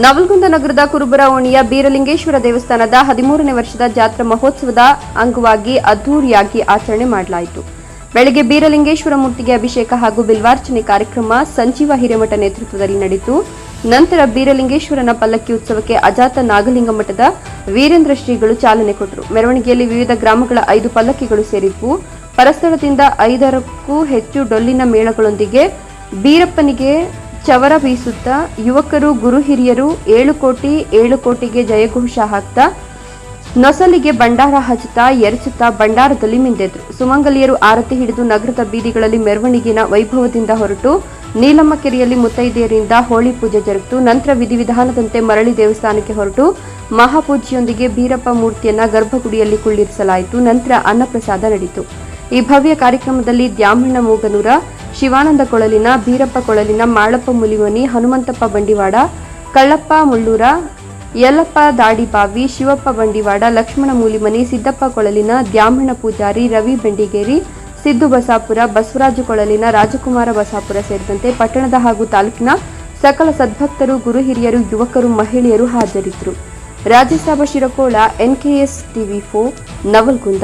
ನವಲ್ಗುಂದ ನಗರದ ಕುರುಬರ ಓಣಿಯ ಬೀರಲಿಂಗೇಶ್ವರ ದೇವಸ್ಥಾನದ ಹದಿಮೂರನೇ ವರ್ಷದ ಜಾತ್ರಾ ಮಹೋತ್ಸವದ ಅಂಗವಾಗಿ ಅದ್ದೂರಿಯಾಗಿ ಆಚರಣೆ ಮಾಡಲಾಯಿತು. ಬೆಳಗ್ಗೆ ಬೀರಲಿಂಗೇಶ್ವರ ಮೂರ್ತಿಗೆ ಅಭಿಷೇಕ ಹಾಗೂ ಬಿಲ್ವಾರ್ಚನೆ ಕಾರ್ಯಕ್ರಮ ಸಂಜೀವ ಹಿರೇಮಠ ನೇತೃತ್ವದಲ್ಲಿ ನಡೆಯಿತು. ನಂತರ ಬೀರಲಿಂಗೇಶ್ವರನ ಪಲ್ಲಕ್ಕಿ ಉತ್ಸವಕ್ಕೆ ಅಜಾತ ನಾಗಲಿಂಗ ಮಠದ ವೀರೇಂದ್ರ ಶ್ರೀಗಳು ಚಾಲನೆ ಕೊಟ್ಟರು. ಮೆರವಣಿಗೆಯಲ್ಲಿ ವಿವಿಧ ಗ್ರಾಮಗಳ ಐದು ಪಲ್ಲಕ್ಕಿಗಳು ಸೇರಿದ್ವು. ಪರಸ್ಥಳದಿಂದ ಐದರಕ್ಕೂ ಹೆಚ್ಚು ಡೊಳ್ಳಿನ ಮೇಳಗಳೊಂದಿಗೆ ಬೀರಪ್ಪನಿಗೆ ಚವರ ಬೀಸುತ್ತಾ ಯುವಕರು, ಗುರು ಹಿರಿಯರು ಏಳು ಕೋಟಿ, ಏಳು ಕೋಟಿಗೆ ಜಯಘೋಷ ಹಾಕ್ತಾ ನೊಸಲಿಗೆ ಭಂಡಾರ ಹಚ್ಚುತ್ತಾ, ಎರಚುತ್ತಾ ಭಂಡಾರದಲ್ಲಿ ಮಿಂದೆದ್ರು. ಸುಮಂಗಲಿಯರು ಆರತಿ ಹಿಡಿದು ನಗರದ ಬೀದಿಗಳಲ್ಲಿ ಮೆರವಣಿಗೆನ ವೈಭವದಿಂದ ಹೊರಟು ನೀಲಮ್ಮ ಕೆರೆಯಲ್ಲಿ ಮುತ್ತೈದೆಯರಿಂದ ಹೋಳಿ ಪೂಜೆ ಜರುಗಿತು. ನಂತರ ವಿಧಿವಿಧಾನದಂತೆ ಮರಳಿ ದೇವಸ್ಥಾನಕ್ಕೆ ಹೊರಟು ಮಹಾಪೂಜೆಯೊಂದಿಗೆ ಬೀರಪ್ಪ ಮೂರ್ತಿಯನ್ನ ಗರ್ಭಗುಡಿಯಲ್ಲಿ ಕುಳ್ಳಿರಿಸಲಾಯಿತು. ನಂತರ ಅನ್ನಪ್ರಸಾದ ನಡೆಯಿತು ಈ ಭವ್ಯ ಕಾರ್ಯಕ್ರಮದಲ್ಲಿ ದ್ಯಾಮಣ್ಣ ಮೂಗನೂರ ಶಿವಾನಂದ ಕೊಳಲಿನ, ಬೀರಪ್ಪ ಕೊಳಲಿನ, ಮಾಳಪ್ಪ ಮುಲಿಮನಿ ಹನುಮಂತಪ್ಪ ಬಂಡಿವಾಡ, ಕಳ್ಳಪ್ಪ ಮುಳ್ಳೂರ, ಯಲ್ಲಪ್ಪ ದಾಡಿಬಾವಿ, ಶಿವಪ್ಪ ಬಂಡಿವಾಡ, ಲಕ್ಷ್ಮಣ ಮೂಲಿಮನಿ, ಸಿದ್ದಪ್ಪ ಕೊಳಲಿನ, ದ್ಯಾಮಣ್ಣ ಪೂಜಾರಿ, ರವಿ ಬೆಂಡಿಗೇರಿ, ಸಿದ್ದು ಬಸಾಪುರ, ಬಸವರಾಜು ಕೊಳಲಿನ, ರಾಜಕುಮಾರ ಬಸಾಪುರ ಸೇರಿದಂತೆ ಪಟ್ಟಣದ ಹಾಗೂ ತಾಲೂಕಿನ ಸಕಲ ಸದ್ಭಕ್ತರು, ಗುರು ಹಿರಿಯರು, ಯುವಕರು, ಮಹಿಳೆಯರು ಹಾಜರಿದ್ದರು. ರಾಜ್ಯಸಭಾ ಶಿರಕೋಳ, ಎನ್ಕೆಎಸ್ ಟಿವಿ ಫೋ ನವಲ್ಗುಂದ